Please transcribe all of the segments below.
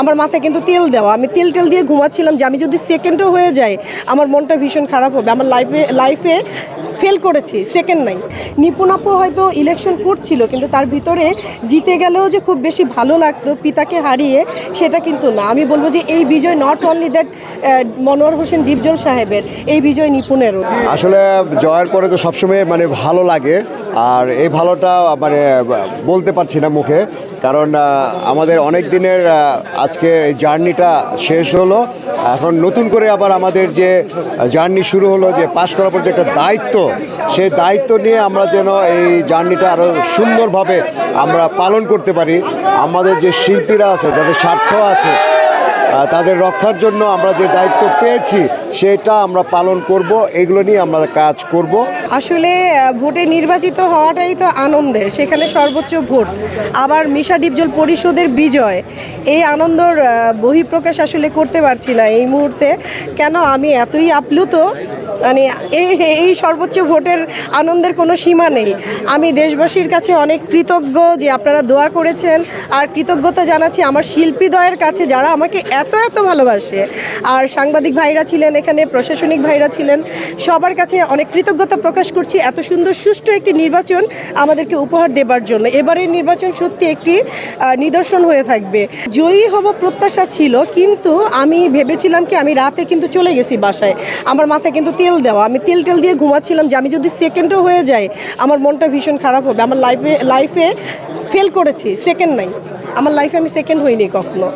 আমার মাথায় কিন্তু তেল দেওয়া। আমি তেল টেল দিয়ে ঘুমাচ্ছিলাম যে আমি যদি সেকেন্ডও হয়ে যাই, আমার মনটা ভীষণ খারাপ হবে। আমার লাইফে লাইফে ফেল করেছি সেকেন্ড নাই নিপুণ আপু হয়তো ইলেকশন করছিল, কিন্তু তার ভিতরে জিতে গেলেও যে খুব বেশি ভালো লাগতো, পিতাকে হারিয়ে, সেটা কিন্তু না। আমি বলব যে এই বিজয় not only that Monowar Hossain Dipjol সাহেবের, এই বিজয় নিপুণেরও। আসলে জয়ের পরে তো সবসময় মানে ভালো লাগে, আর এই ভালোটা মানে বলতে পারছি না মুখে, কারণ আমাদের অনেক দিনের আজকে এই জার্নিটা শেষ হলো। এখন নতুন করে আবার আমাদের যে জার্নি শুরু হলো, যে পাশ করার পর যে একটা দায়িত্ব সেই দায়িত্ব নিয়ে আমরা যেন এই জার্নিটা আরও সুন্দরভাবে আমরা পালন করতে পারি। আমাদের যে শিল্পীরা আছে, যাদের স্বার্থ আছে তাদের রক্ষার জন্য আমরা যে দায়িত্ব পেয়েছি সেটা আমরা পালন করব, এগুলো নিয়ে আমরা কাজ করব। আসলে ভোটে নির্বাচিত হওয়াটাই তো আনন্দের, সেখানে সর্বোচ্চ ভোট। আবার মিশা ডিপজল পরিষদের বিজয়, এই আনন্দর বহিঃপ্রকাশ আসলে করতে পারছি না এই মুহূর্তে। কেন? আমি এতই আপ্লুত মানে এই সর্বোচ্চ ভোটের আনন্দের কোনো সীমা নেই। আমি দেশবাসীর কাছে অনেক কৃতজ্ঞ যে আপনারা দোয়া করেছেন, আর কৃতজ্ঞতা জানাচ্ছি আমার শিল্পীদ্বয়ের কাছে যারা আমাকে এত এত ভালোবাসে। আর সাংবাদিক ভাইরা ছিলেন এখানে প্রশাসনিক ভাইরা ছিলেন। সবার কাছে অনেক কৃতজ্ঞতা প্রকাশ করছি। এত সুন্দর, সুষ্ঠু একটি নির্বাচন আমাদেরকে উপহার দেবার জন্য। এবারের নির্বাচন সত্যি একটি নিদর্শন হয়ে থাকবে। জয়ী হব প্রত্যাশা ছিল, কিন্তু আমি ভেবেছিলাম কি, আমি রাতে কিন্তু চলে গেছি বাসায়। আমার মাথায় কিন্তু তেল দেওয়া। আমি তেল টেল দিয়ে ঘুমাচ্ছিলাম যে আমি যদি সেকেন্ডও হয়ে যায় আমার মনটা ভীষণ খারাপ হবে। আমার লাইফে লাইফে ফেল করেছি সেকেন্ড নাই। আমার লাইফে আমি সেকেন্ড হইনি কখনো।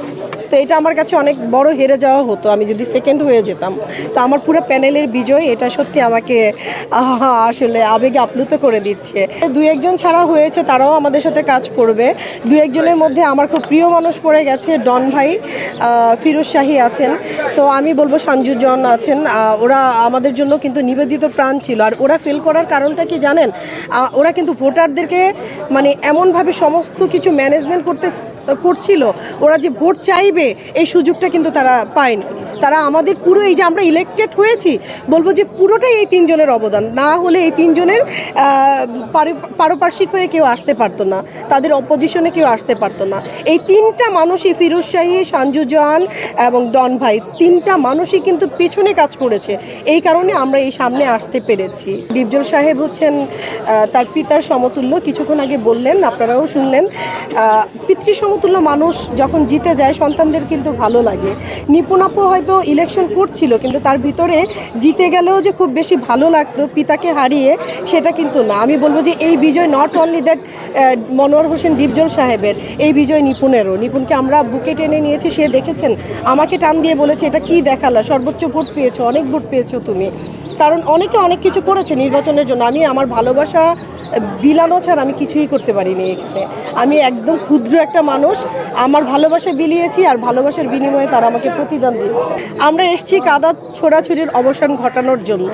তো এটা আমার কাছে অনেক বড় হেরে যাওয়া হতো। আমি যদি সেকেন্ড হয়ে যেতাম, তো আমার পুরো প্যানেলের বিজয় এটা সত্যি আমাকে আসলে আবেগে আপ্লুত করে দিচ্ছে। দু একজন ছাড়া হয়েছে, তারাও আমাদের সাথে কাজ করবে। দু একজনের মধ্যে আমার খুব প্রিয় মানুষ পড়ে গেছে, ডন ভাই ফিরোজ শাহী আছেন। তো আমি বলব সঞ্জুজন আছেন। ওরা আমাদের জন্য কিন্তু নিবেদিত প্রাণ ছিল। আর ওরা ফেল করার কারণটা কি জানেন? ওরা কিন্তু ভোটারদেরকে মানে এমনভাবে সমস্ত কিছু ম্যানেজমেন্ট করতে করছিল। ওরা যে ভোট চাইবে, এই সুযোগটা কিন্তু তারা পায়নি। তারা আমাদের পুরো এই যে আমরা ইলেকটেড হয়েছি, বলব যে পুরোটাই এই তিনজনের অবদান। না হলে এই তিনজনের পারপার্শ্বিক হয়ে কেউ আসতে পারতো না। তাদের অপোজিশনে কেউ আসতে পারতো না। এই তিনটা মানুষই ফিরোজ শাহী সাঞ্জু জাহান এবং ডন ভাই, তিনটা মানুষই কিন্তু পেছনে কাজ করেছে। এই কারণে আমরা এই সামনে আসতে পেরেছি। ডিপজল সাহেব হচ্ছেন তার পিতার সমতুল্য। কিছুক্ষণ আগে বললেন, আপনারাও শুনলেন পিতৃ সমতুল্য মানুষ যখন জিতে যায়, সন্তানদের কিন্তু ভালো লাগে। নিপুণ আপু হয়তো ইলেকশন করছিল, কিন্তু তার ভিতরে জিতে গেলেও যে খুব বেশি ভালো লাগতো, পিতাকে হারিয়ে, সেটা কিন্তু না। আমি বলব যে এই বিজয় not only that Monowar Hossain Dipjol সাহেবের, এই বিজয় নিপুণেরও। নিপুণকে আমরা বুকে টেনে নিয়েছি, সে দেখেছেন? আমাকে টান দিয়ে বলেছে, এটা কি দেখালা? সর্বোচ্চ ভোট পেয়েছ, অনেক ভোট পেয়েছ তুমি। কারণ অনেকে অনেক কিছু করেছে নির্বাচনের জন্য। আমি আমার ভালোবাসা বিলানো ছাড়া আমি কিছুই করতে পারিনি এখানে। আমি একদম ক্ষুদ্র একটা মানুষ, আমার ভালোবাসা বিলিয়েছি আর ভালোবাসার বিনিময়ে তারা আমাকে প্রতিদান দিয়েছে। আমরা এসছি কাদা ছোড়াছুরির অবসান ঘটানোর জন্য।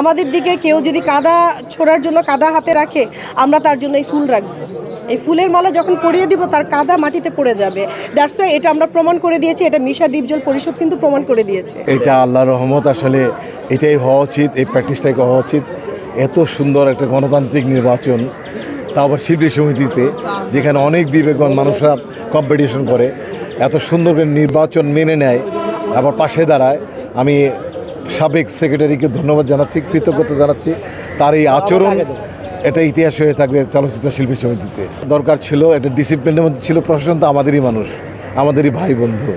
আমাদের দিকে কেউ যদি কাদা ছোড়ার জন্য কাদা হাতে রাখে, আমরা তার জন্য এই ফুল রাখব। এই ফুলের মালা যখন পরিয়ে দিব, তার কাদা মাটিতে পড়ে যাবে। দ্যাটস ওয়াই এটা আমরা প্রমাণ করে দিয়েছি, এটা মিশা ডিপজল পরিষদ কিন্তু প্রমাণ করে দিয়েছে। এটা আল্লাহর রহমত, আসলে এটাই হওয়া উচিত, এই প্র্যাকটিসটাই হওয়া উচিত। এত সুন্দর একটা গণতান্ত্রিক নির্বাচন, তা আবার শিল্পী সমিতিতে, যেখানে অনেক বিবেকবান মানুষরা কম্পিটিশন করে। এত সুন্দর করে নির্বাচন মেনে নেয়, আবার পাশে দাঁড়ায়। আমি সাবেক সেক্রেটারিকে ধন্যবাদ জানাচ্ছি, কৃতজ্ঞতা জানাচ্ছি। তার এই আচরণ এটা ইতিহাস হয়ে থাকবে চলচ্চিত্র শিল্পী সমিতিতে। দরকার ছিল একটা ডিসিপ্লিনের মধ্যে ছিল, প্রশাসন তো আমাদেরই মানুষ, আমাদেরই ভাই বন্ধু।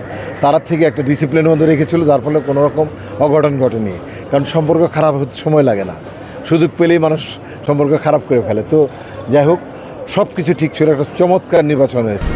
তারা থেকে একটা ডিসিপ্লিনের মধ্যে রেখেছিল, যার ফলে কোনো রকম অঘটন ঘটেনি। কারণ সম্পর্ক খারাপ হতে সময় লাগে না। সুযোগ পেলেই মানুষ সম্পর্ক খারাপ করে ফেলে। তো যাই হোক সব কিছু ঠিক ছিল, একটা চমৎকার নির্বাচন হয়েছে।